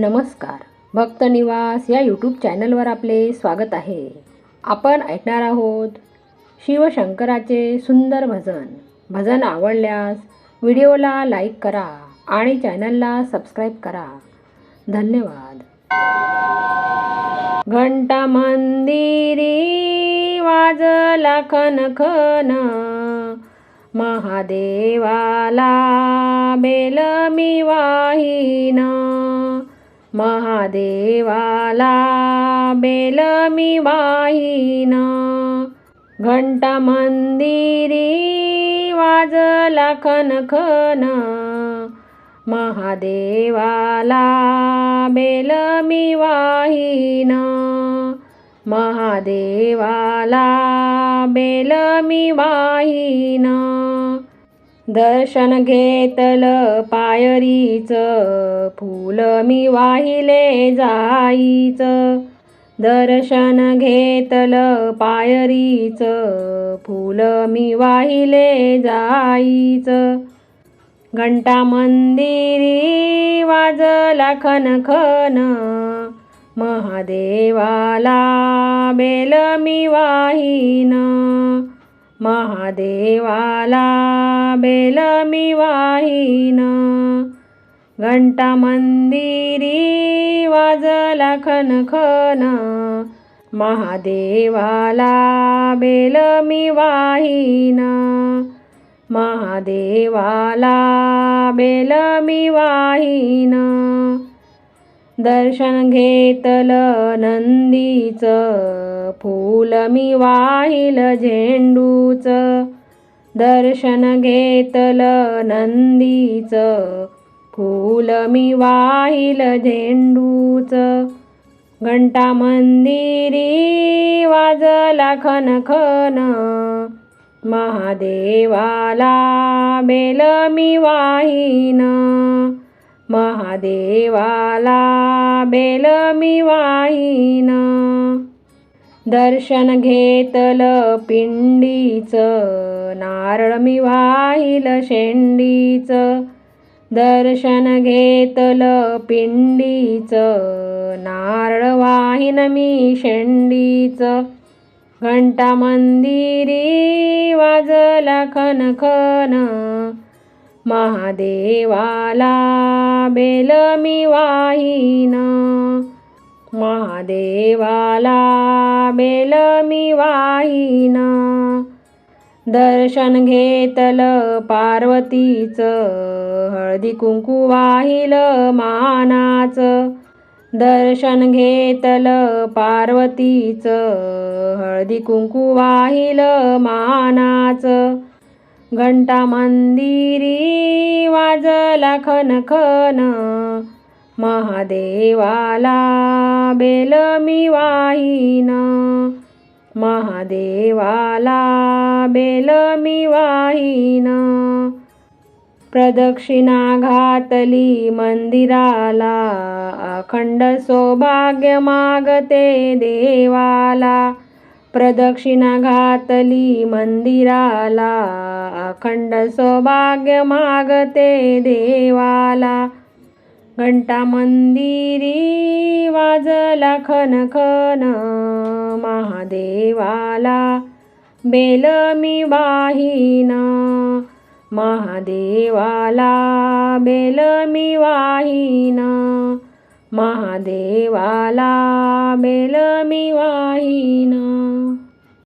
नमस्कार. भक्त निवास या यूट्यूब चॅनलवर आपले स्वागत आहे. आपण ऐकणार आहोत शिवशंकराचे सुंदर भजन. भजन आवडल्यास व्हिडिओला लाईक करा आणि चॅनलला सबस्क्राईब करा. धन्यवाद. घंटा मंदिरी वाजला खन महादेवाला बेल मी वाहीन. महादेवाला बेल मी वाहिना घंटा मंदिरी वाजला खन महादेवाला बेल मी वाहिना महादेवाला बेल मी वाहिना दर्शन घेतल पायरीच फूल मी वाहिले जाईच. दर्शन घेतल पायरीच फूल मी वाहिले जाईच. घंटा मंदिरी वाजला खन खन महादेवाला बेल मी वाहीन. महादेवाला बेल मी वाहीन घंटा मंदिरी वाजला खन खन. महादेवाला बेल मी वाहीन महादेवाला बेल मी वाहीन दर्शन घेतल नंदीचं. फूल मी वाहिल झेंडूचं. दर्शन घेतल नंदीच. फूल मी वाहिल झेंडूच. घंटा मंदिरी वाजला खन खन महादेवाला बेल मी वाहीन. महादेवाला बेल मी वाहीन. दर्शन घेतल पिंडीच नारळ मी वाहिल शेंडीच. दर्शन घेतल पिंडीच नारळ वाहिन मी शेंडीच. घंटा मंदिरी वाजला खन खन महादेवाला बेल मी वाहीन. महादेवाला बेल मी वाहीन. दर्शन घेतल पार्वतीच हळदी कुंकू वाहिल मानाच. दर्शन घेतल पार्वतीच हळदी कुंकू वाहिल मानाच. घंटा मंदिरी वाजला खन खन महादेवाला बेल मी वाहीन. महादेवाला बेल मी वाहीन. प्रदक्षिणा घातली मंदिराला. अखंड सौभाग्य मागते देवाला. प्रदक्षिणा घातली मंदिराला. अखंड सौभाग्य मागते देवाला. घंटा मंदिरी वाजला खन खन महादेवाला. बेल मी वाहीन महादेवाला. बेल मी वाहीन महादेवाला. बेल मी वाहीन